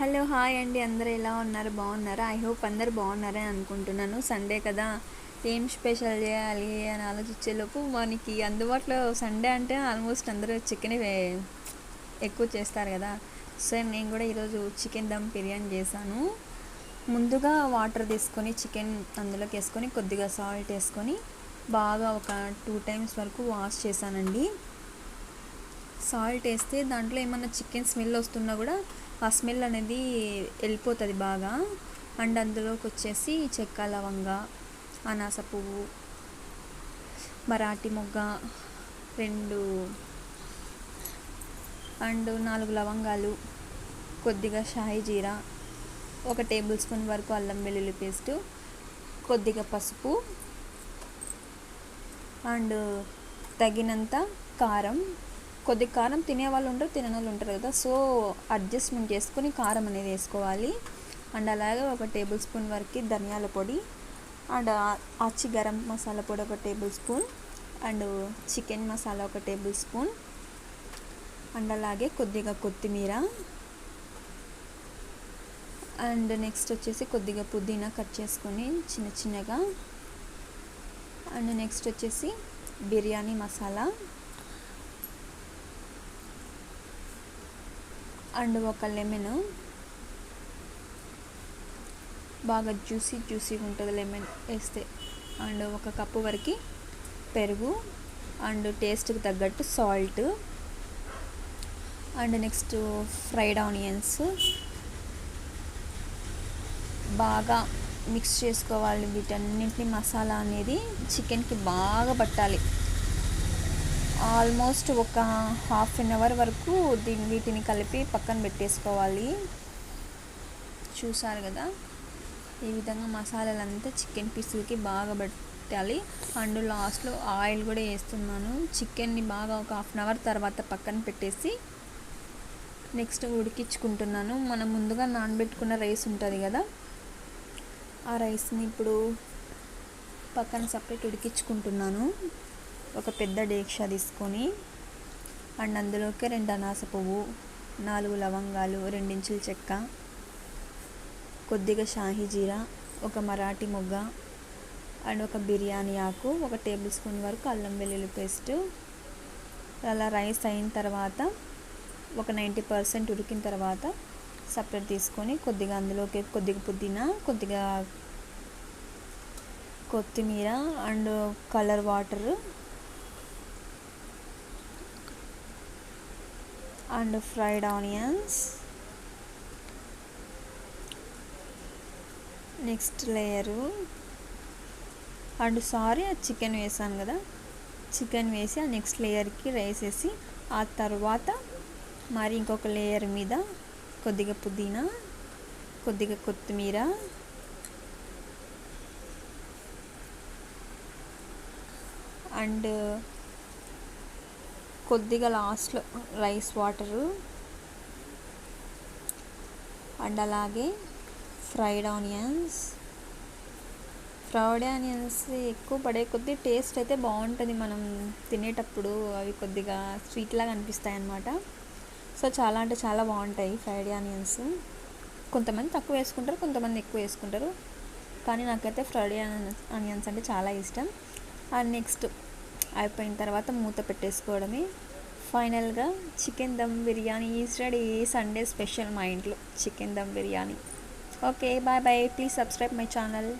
Hello hi అండి. అందరూ ఎలా ఉన్నారు? బాగున్నారా? ఐ హోప్ అందరు బాగున్నారని అనుకుంటున్నాను. సండే కదా. ఏం స్పెషల్ చేయాలి అని ఆలోచించేలోపు మనకి అందుబాటులో సండే అంటే ఆల్మోస్ట్ అందరూ చికెన్ ఎక్కువ చేస్తారు కదా. సో నేను కూడా ఈరోజు చికెన్ దమ్ బిర్యానీ చేశాను. ముందుగా వాటర్ తీసుకొని చికెన్ అందులోకి వేసుకొని కొద్దిగా సాల్ట్ వేసుకొని బాగా ఒక టూ టైమ్స్ వరకు వాష్ చేశానండి. సాల్ట్ వేస్తే దాంట్లో ఏమన్నా చికెన్ స్మెల్ వస్తున్నా కూడా ఆ స్మెల్ అనేది వెళ్ళిపోతుంది బాగా. అండ్ అందులోకి వచ్చేసి చెక్క లవంగ అనాస పువ్వు మరాఠీ మొగ్గ రెండు అండ్ నాలుగు లవంగాలు కొద్దిగా షాయి జీరా ఒక టేబుల్ స్పూన్ వరకు అల్లం వెల్లుల్లి పేస్టు కొద్దిగా పసుపు అండ్ తగినంత కారం కొద్ది కారం తినే వాళ్ళు ఉంటారు తినని వాళ్ళు ఉంటారు కదా. సో అడ్జస్ట్మెంట్ చేసుకొని కారం అనేది వేసుకోవాలి. అండ్ అలాగే ఒక టేబుల్ స్పూన్ వరకు ధనియాల పొడి అండ్ ఆచి గరం మసాలా పొడి ఒక tablespoon and chicken masala ఒక టేబుల్ స్పూన్ అండ్ అలాగే కొద్దిగా కొత్తిమీర. అండ్ నెక్స్ట్ వచ్చేసి కొద్దిగా పుదీనా కట్ చేసుకొని చిన్న చిన్నగా అండ్ నెక్స్ట్ వచ్చేసి బిర్యానీ మసాలా. అండ్ ఒక లెమన్ బాగా జ్యూసీ జ్యూసీగా ఉంటుంది లెమన్ వేస్తే. అండ్ ఒక కప్పు వరకు పెరుగు అండ్ టేస్ట్కి తగ్గట్టు salt and next fried onions బాగా మిక్స్ చేసుకోవాలి వీటన్నింటినీ మసాలా అనేది చికెన్కి బాగా పట్టాలి. ఆల్మోస్ట్ ఒక హాఫ్ అన్ అవర్ వరకు దీని వీటిని కలిపి పక్కన పెట్టేసుకోవాలి. చూసారు కదా? ఈ విధంగా మసాలాలంతా చికెన్ పీసులకి బాగా పెట్టాలి. అండ్ లాస్ట్లో ఆయిల్ కూడా వేస్తున్నాను. చికెన్ని బాగా ఒక హాఫ్ అన్ అవర్ తర్వాత పక్కన పెట్టేసి నెక్స్ట్ ఉడికించుకుంటున్నాను. మనం ముందుగా నానబెట్టుకున్న రైస్ ఉంటుంది కదా? ఆ రైస్ని ఇప్పుడు పక్కన సపరేట్ ఉడికించుకుంటున్నాను. ఒక పెద్ద డేక్షా తీసుకొని అండ్ అందులోకి రెండు అనాస పువ్వు నాలుగు లవంగాలు రెండించుల చెక్క కొద్దిగా షాహీ జీరా ఒక మరాఠీ మొగ్గ అండ్ ఒక బిర్యానీ ఆకు ఒక టేబుల్ స్పూన్ వరకు అల్లం వెల్లుల్లి పేస్ట్. అలా రైస్ అయిన తర్వాత ఒక నైంటీ పర్సెంట్ ఉడికిన తర్వాత సపరేట్ తీసుకొని కొద్దిగా అందులోకి కొద్దిగా పుదీనా కొద్దిగా కొత్తిమీర and colour water and fried onions. Next layer. And sorry ఆ చికెన్ వేసాను కదా. చికెన్ వేసి ఆ నెక్స్ట్ లేయర్కి రైస్ వేసి ఆ తర్వాత మరి ఇంకొక లేయర్ మీద కొద్దిగా పుదీనా కొద్దిగా కొత్తిమీర అండ్ కొద్దిగా లాస్ట్లో రైస్ వాటరు అండ్ అలాగే ఫ్రైడ్ ఆనియన్స్ ఫ్రైడ్ ఆనియన్స్ ఎక్కువ పడే కొద్దీ టేస్ట్ అయితే బాగుంటుంది మనం తినేటప్పుడు. అవి కొద్దిగా స్వీట్ లాగా అనిపిస్తాయి అన్నమాట సో చాలా అంటే చాలా బాగుంటాయి ఫ్రైడ్ ఆనియన్స్ కొంతమంది తక్కువ వేసుకుంటారు కొంతమంది ఎక్కువ వేసుకుంటారు. కానీ నాకైతే ఫ్రైడ్ ఆనియన్స్ అంటే చాలా ఇష్టం. అండ్ నెక్స్ట్ అయిపోయిన తర్వాత మూత పెట్టేసుకోవడమే. ఫైనల్గా chicken dum biryani is ready. Sunday special మా ఇంట్లో chicken dum biryani. Okay bye bye. Please subscribe my channel.